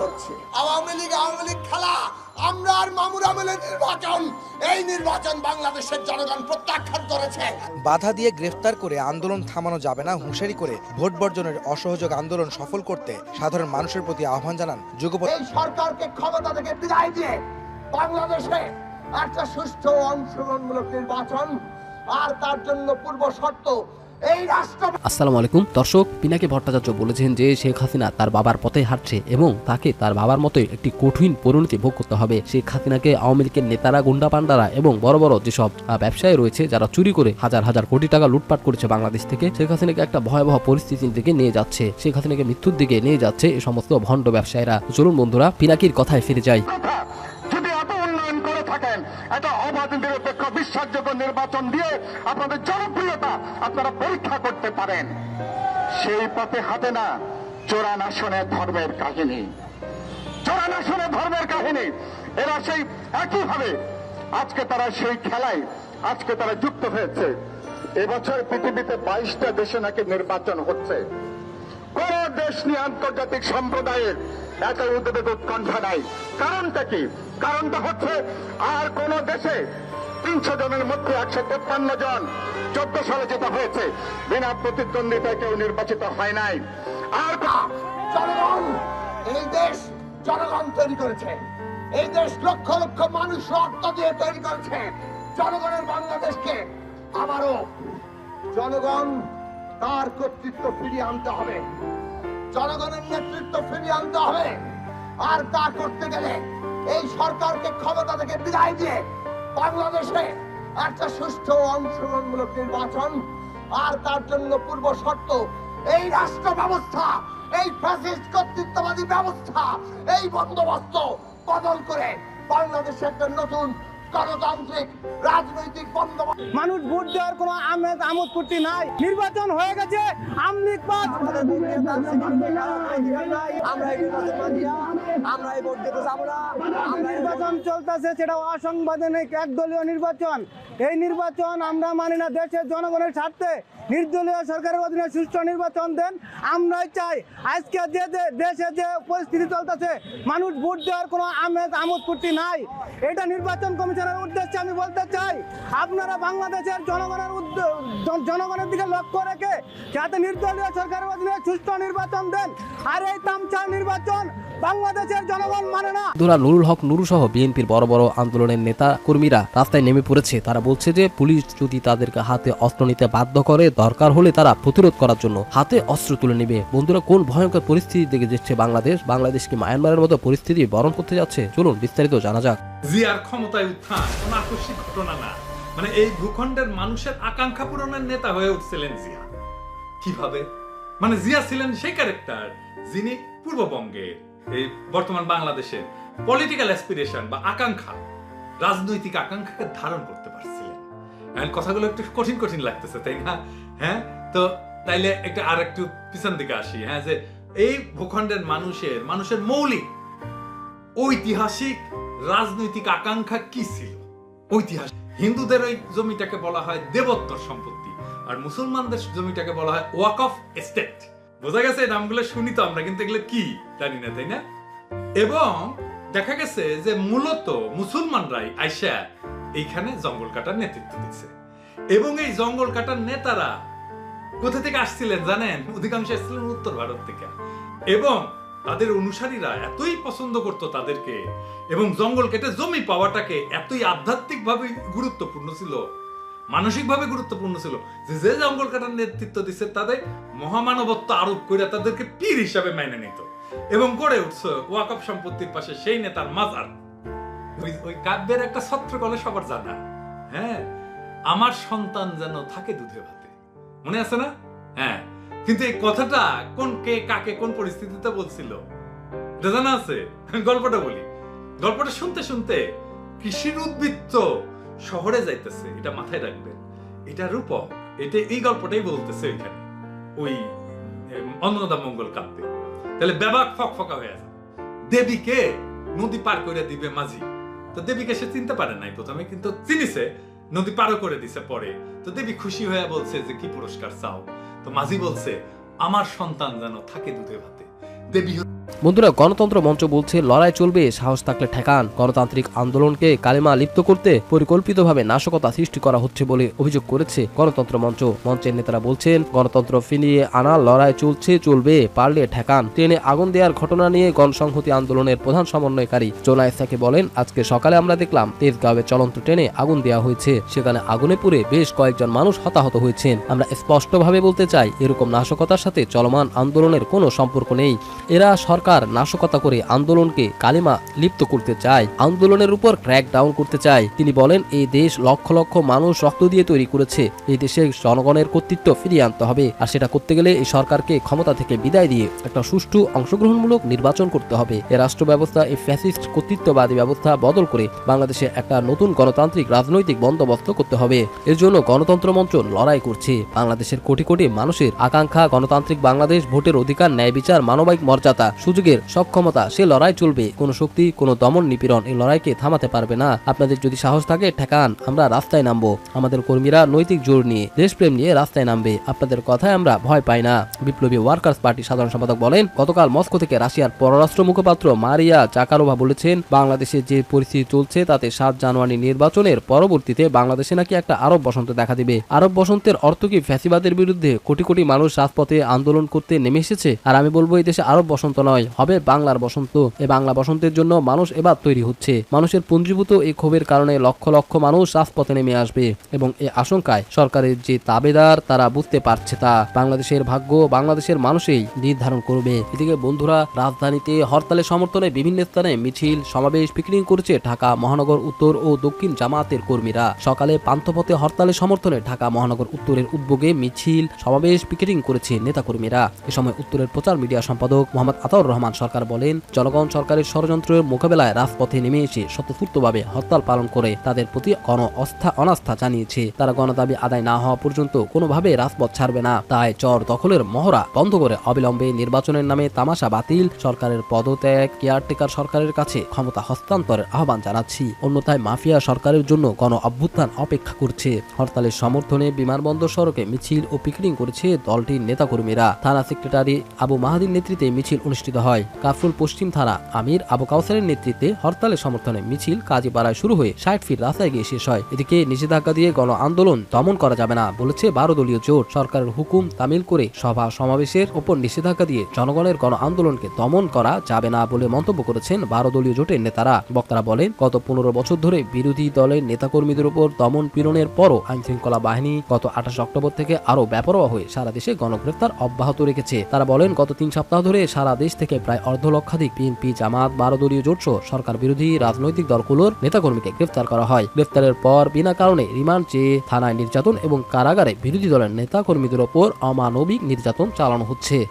হচ্ছে। আওয়ামী লীগ আওয়ামী লীগ খেলা। আমরা আর মামুর আমলের নির্বাচন। এই নির্বাচন বাংলাদেশের জনগণ প্রত্যাখ্যান করেছে। বাধা দিয়ে গ্রেফতার করে আন্দোলন থামানো যাবে না হুঁশিয়ারি করে ভোট বর্জনের অসহযোগ আন্দোলন সফল করতে সাধারণ মানুষের প্রতি আহ্বান জানান যুগপৎ এই সরকারকে ক্ষমতা থেকে বিদায় দিয়ে বাংলাদেশে একটা সুষ্ঠু অংশগ্রহণমূলক নির্বাচন আর তার জন্য পূর্ব শর্ত আসসালামু আলাইকুম। দর্শক পিনাকি ভট্টাচার্য বলেছেন যে শেখ হাসিনা তার বাবার পথে হাঁটছে এবং তাকে তার বাবার মতোই একটি কঠিন পরিণতি ভোগ করতে হবে। শেখ হাসিনাকে আওয়ামী লীগের নেতারা গুন্ডা পান্ডারা এবং বড় বড় যেসব ব্যবসায়ী রয়েছে যারা চুরি করে হাজার হাজার কোটি টাকা লুটপাট করেছে বাংলাদেশ থেকে শেখ হাসিনাকে একটা ভয়াবহ পরিস্থিতির দিকে নিয়ে যাচ্ছে। শেখ হাসিনাকে মৃত্যুর দিকে নিয়ে যাচ্ছে এই সমস্ত ভণ্ড ব্যবসায়ীরা। চলুন বন্ধুরা পিনাকির কথায় ফিরে যাই কথা যদি এত উন্নয়ন করে থাকেন অবাধ নিরপেক্ষ, বিশ্বাসযোগ্য নির্বাচন দিয়ে আপনাদের জনপ্রিয়তা আপনারা পরীক্ষা করতে পারেন। সেই পথে হাতে না চোরান আসনে ধর্মের কাহিনী। চোরান আসনে ধর্মের কাহিনী। এরা সেই একইভাবে আজকে তারা সেই খেলায়, আজকে তারা যুক্ত হয়েছে। এবছর পৃথিবীতে বাইশটা দেশে নাকি নির্বাচন হচ্ছে। কোন দেশ নিয়ে আন্তর্জাতিক সম্প্রদায়ের এত উদ্বেগ উৎকণ্ঠা নাই। কারণটা কি? কারণটা হচ্ছে আর কোন দেশে তিনশো জনের মধ্যে একশো তেপ্পান্ন জন চোদ্দ সালে যেটা হয়েছে, বিনা প্রতিদ্বন্দ্বিতায় কেউ নির্বাচিত হয় নাই। আর জনগণ, এই দেশ জনগণ তৈরি করেছে। এই দেশ লক্ষ লক্ষ মানুষ রক্ত দিয়ে তৈরি করেছে। জনগণের বাংলাদেশকে আবারও জনগণ তার কর্তৃত্ব ফিরিয়ে আনতে হবে। জনগণের নেতৃত্ব ফিরিয়ে আনতে হবে। আর তা করতে গেলে এই সরকারকে ক্ষমতা থেকে বিদায় দিয়ে বাংলাদেশে একটা সুষ্ঠু অংশগ্রহণমূলক নির্বাচন আর তার জন্য পূর্ব শর্ত, এই রাষ্ট্র ব্যবস্থা, এই ফ্যাসিস্ট কর্তৃত্ববাদী ব্যবস্থা, এই বন্দোবস্ত বদল করে বাংলাদেশে একটা নতুন গণতান্ত্রিক রাজনৈতিক বন্দোবস্ত মানুষ ভোট দেওয়ার কোনো আমেজ আমোদ ফুর্তি নাই। নির্বাচন হয়ে গেছে। নির্বাচন চলতেছে সেটা অসাংবিধানিক একদলীয় নির্বাচন। এই নির্বাচন আমরা মানি না দেশের জনগণের স্বার্থে। নির্দলীয় সরকারের অধীনে সুষ্ঠু নির্বাচন দেন আমরাই চাই। আজকে যে যে- দেশে যে পরিস্থিতি চলতেছে মানুষ ভোট দেওয়ার কোনো আমেজ আমোদ ফুর্তি নাই। এটা নির্বাচন কমিশনের উদ্দেশ্যে আমি বলতে চাই, আপনারা বাংলাদেশের জনগণের জনগণের দিকে লক্ষ্য রেখে যাতে নির্দলীয় সরকারের অধীনে সুষ্ঠু নির্বাচন দেন। আর এই তামচার নির্বাচন মানে নেমে পড়েছে। তারা বলছে যে, পুলিশ যদি তাদেরকে হাতে অস্ত্র নিতে বাধ্য করে, দরকার হলে তারা প্রতিরোধ করার জন্য হাতে অস্ত্র তুলে নেবে। বন্ধুরা, কোন ভয়ঙ্কর যাচ্ছে বাংলাদেশ? বাংলাদেশ কি মায়ানমারের মতো পরিস্থিতি বরণ করতে যাচ্ছে? চলুন বিস্তারিত জানা যাক। জিয়ার ক্ষমতায় উত্থান কোন আকস্মিক ঘটনা না। মানে এই ভূখণ্ডের মানুষের আকাঙ্ক্ষা পূরণের নেতা হয়ে উঠছিলেন জিয়া। কীভাবে? মানে জিয়া ছিলেন সেই ক্যারেক্টার যিনি পূর্ববঙ্গের এই বর্তমান বাংলাদেশের পলিটিক্যাল অ্যাসপিরেশন বা আকাঙ্ক্ষা, রাজনৈতিক আকাঙ্ক্ষাকে ধারণ করতে পারছিলেন। এখন কথাগুলো একটু কঠিন কঠিন লাগতেছে, তাই না? হ্যাঁ? তো তাইলে একটা আর একটু পিছন দিকে আসি হ্যাঁ? যে এই ভূখণ্ডের মানুষের মানুষের মৌলিক, ঐতিহাসিক রাজনৈতিক আকাঙ্ক্ষা কি ছিল? ঐতিহাসিক। হিন্দুদের ওই জমিটাকে বলা হয় দেবত্বর সম্পত্তি, আর মুসলমানদের জমিটাকে বলা হয় ওয়াক অফ এস্টেট। বোঝা গেছে এই নামগুলো শুনি তো আমরা, কিন্তু এগুলো কি? জানি না, তাই না? এবং দেখা গেছে যে মূলত মুসলমানরাই আইসা এইখানে জঙ্গল কাটার নেতৃত্ব দিচ্ছে এবং এই জঙ্গল কাটার নেতারা কোথা থেকে আসছিলেন জানেন? অধিকাংশ আসছিলেন উত্তর ভারত থেকে। এবং তাদের অনুসারীরা এতই পছন্দ করত তাদেরকে এবং জঙ্গল কেটে জমি পাওয়াটাকে এতই আধ্যাত্মিক ভাবে গুরুত্বপূর্ণ ছিল মানসিক ভাবে গুরুত্বপূর্ণ ছিল যে যে জঙ্গল কাটার নেতৃত্ব দিচ্ছে তাদের মহামানবত্ব আরোপ করে তাদেরকে পীর হিসাবে মেনে নিত এবং গড়ে উঠছে ওয়াকফ সম্পত্তির পাশে সেই নেতার মাজার। ওই ওই কাব্যের একটা ছত্রকলে সবার জানা। হ্যাঁ আমার সন্তান যেন থাকে দুধে ভাতে। মনে আছে না? হ্যাঁ। কিন্তু এই কথাটা কোন কে, কাকে, কোন পরিস্থিতিতে বলছিল? জানা আছে? গল্পটা বলি। গল্পটা শুনতে শুনতে কৃষির উদ্বৃত্ত শহরে যাইতেছে, এটা মাথায় রাখবেন। এটা রূপক, এটা এই গল্পটাই বলতেছে ওইখানে, ওই অন্নদা মঙ্গল কাব্যে। তাহলে বেবাক ফক ফকা হয়ে আছে। দেবীকে নদী পার করে দিবে মাঝি। তো দেবীকে সে চিনতে পারে নাই প্রথমে, কিন্তু চিনিছে, নদী পারও করে দিছে পরে। তো দেবী খুশি হয়ে বলছে যে, কি পুরস্কার চাও? তো মাঝি বলছে আমার সন্তান যেন থাকে দুধে ভাতে। দেবী বন্ধুরা, গণতন্ত্র মঞ্চ বলছে, লড়াই চলবে, সাহস থাকলে ঠেকান। গণতান্ত্রিক আন্দোলনকে কালিমা লিপ্ত করতে পরিকল্পিতভাবে নাশকতা সৃষ্টি করা হচ্ছে বলে অভিযোগ করেছে গণতন্ত্র মঞ্চ। মঞ্চের নেতারা বলছেন, গণতন্ত্র ফিরিয়ে আনা, লড়াই চলছে, চলবে, পারলে ঠেকান। ট্রেনে আগুন দেওয়ার ঘটনা নিয়ে গণসংহতি আন্দোলনের প্রধান সমন্বয়কারী জোনা ইসাকে বলেন, আজকে সকালে আমরা দেখলাম, তেজগাঁওয়ে চলন্ত ট্রেনে আগুন দেওয়া হয়েছে। সেখানে আগুনে পুড়ে বেশ কয়েকজন মানুষ হতাহত হয়েছেন। আমরা স্পষ্টভাবে বলতে চাই, এরকম নাশকতার সাথে চলমান আন্দোলনের কোনো সম্পর্ক নেই। এরা সরকার নাশকতা করে আন্দোলনকে কালিমা লিপ্ত করতে চায়, আন্দোলনের উপর ক্র্যাক ডাউন করতে চায়। তিনি বলেন, এই দেশ লক্ষ লক্ষ মানুষ রক্ত দিয়ে তৈরি করেছে, এই দেশে জনগণের কর্তৃত্ব ফিরিয়ে আনতে হবে, আর সেটা করতে গেলে এই সরকারকে ক্ষমতা থেকে বিদায় দিয়ে একটা সুষ্ঠু অংশগ্রহণমূলক নির্বাচন করতে হবে। এ রাষ্ট্র ব্যবস্থা এই ফ্যাসিস্ট কর্তৃত্ববাদী ব্যবস্থা বদল করে বাংলাদেশে একটা নতুন গণতান্ত্রিক রাজনৈতিক বন্দোবস্ত করতে হবে। এর জন্য গণতন্ত্র মঞ্চ লড়াই করছে। বাংলাদেশের কোটি কোটি মানুষের আকাঙ্ক্ষা, গণতান্ত্রিক বাংলাদেশ ভোটের অধিকার, ন্যায় বিচার, মানবিক মর্যাদা সুযোগের সক্ষমতা সে লড়াই চলবে। কোনো শক্তি, কোনো দমন নিপীড়ন এই লড়াইকে থামাতে পারবে না। আপনাদের যদি সাহস থাকে, ঠেকান, আমরা রাস্তায় নামবো। আমাদের কর্মীরা নৈতিক জোর নিয়ে, দেশপ্রেম নিয়ে রাস্তায় নামবে। আপনাদের কথায় আমরা ভয় পাই না। বিপ্লবী ওয়ার্কার্স পার্টি সাধারণ সম্পাদক বলেন, গতকাল মস্কো থেকে রাশিয়ার পররাষ্ট্র মুখপাত্র মারিয়া চাকারোভা বলেছেন, বাংলাদেশে যে পরিস্থিতি চলছে তাতে সাত জানুয়ারি নির্বাচনের পরবর্তীতে বাংলাদেশে নাকি একটা আরব বসন্ত দেখা দিবে। আরব বসন্তের অর্থ কি ফ্যাসিবাদের বিরুদ্ধে কোটি কোটি মানুষ রাজপথে আন্দোলন করতে নেমে এসেছে? আর আমি বলব, এই দেশে আরব বসন্ত নয়। হবে বাংলার বসন্ত। এই বাংলা বসন্তের জন্য মানুষ এবার তৈরি হচ্ছে। মানুষের পুঞ্জীভূত এই ক্ষোভের কারণে লক্ষ লক্ষ মানুষ রাজপথে নেমে আসবে এবং এই আশঙ্কায় সরকারের যে তাবেদার, তারা বুঝতে পারছে তা। বাংলাদেশের ভাগ্য বাংলাদেশের মানুষই নির্ধারণ করবে। এদিকে বন্ধুরা, রাজধানীতে হরতালের সমর্থনে বিভিন্ন স্থানে মিছিল, সমাবেশ পিকনিক করেছে ঢাকা মহানগর উত্তর ও দক্ষিণ জামায়াতের কর্মীরা। সকালে পান্থপথে হরতালের সমর্থনে ঢাকা মহানগর উত্তরের উদ্যোগে মিছিল, সমাবেশ পিকেটিং করেছে নেতাকর্মীরা। এ সময় উত্তরের প্রচার মিডিয়া সম্পাদক মোহাম্মদ আতাউর রহমান সরকার বলেন, জনগণ সরকারের ষড়যন্ত্রের মোকাবেলায় রাজপথে নেমে এসে স্বতঃস্ফূর্তভাবে হরতাল পালন করে তাদের প্রতি গণ অস্থা অনাস্থা জানিয়েছে। তারা গণদাবি আদায় না হওয়া পর্যন্ত কোনোভাবে রাজপথ ছাড়বে না। তাই চর দখলের মহড়া বন্ধ করে অবিলম্বে নির্বাচনের নামে তামাশা বাতিল। সরকারের পদত্যাগ, কেয়ারটেকার সরকারের কাছে ক্ষমতা হস্তান্তরের আহ্বান জানাচ্ছি। অন্যথায় মাফিয়া সরকারের জন্য গণ অভ্যুত্থান অপেক্ষা করছে। হরতালের সমর্থনে বিমানবন্দর সড়কে মিছিল ও পিকেটিং করেছে দলটির নেতাকর্মীরা। থানা সেক্রেটারি আবু মাহাদির নেতৃত্বে মিছিল অনুষ্ঠিত হয়। কাফরুল পশ্চিম থানা আমির আবু কাউসারের নেতৃত্বে হরতালের সমর্থনে মিছিল কাজীপাড়ায় শুরু হয়ে ষাট ফিট রাস্তায় গিয়ে শেষ হয়। এদিকে নিষেধাজ্ঞা দিয়ে গণ আন্দোলন দমন করা যাবে না বলেছে বারো দলীয় জোট। সরকারের হুকুম তামিল করে সভা সমাবেশের ওপর নিষেধাজ্ঞা দিয়ে জনগণের গণ আন্দোলনকে দমন করা যাবে না বলে মন্তব্য করেছেন বারো দলীয় জোটের নেতারা। বক্তারা বলেন, গত পনেরো বছর ধরে বিরোধী দলের নেতাকর্মীদের উপর দমন পীড়নের পরও আইন শৃঙ্খলা বাহিনী গত আঠাশ অক্টোবর থেকে আরও ব্যাপরোয়া হয়ে সারা দেশে গণগ্রেফতার অব্যাহত রেখেছে। তারা বলেন, গত তিন সপ্তাহ ধরে সারা দেশ থেকে প্রায় অর্ধ লক্ষাধিক বিএনপি জামাত বারো দলীয় জোট সহ সরকার বিরোধী রাজনৈতিক দলগুলোর নেতাকর্মীকে গ্রেফতার করা হয়। গ্রেফতারের পর বিনা কারণে রিমান্ড চেয়ে থানায় নির্যাতন এবং কারাগারে বিরোধী দলের নেতাকর্মীদের ওপর অমানবিক নির্যাতন চালানো হচ্ছে।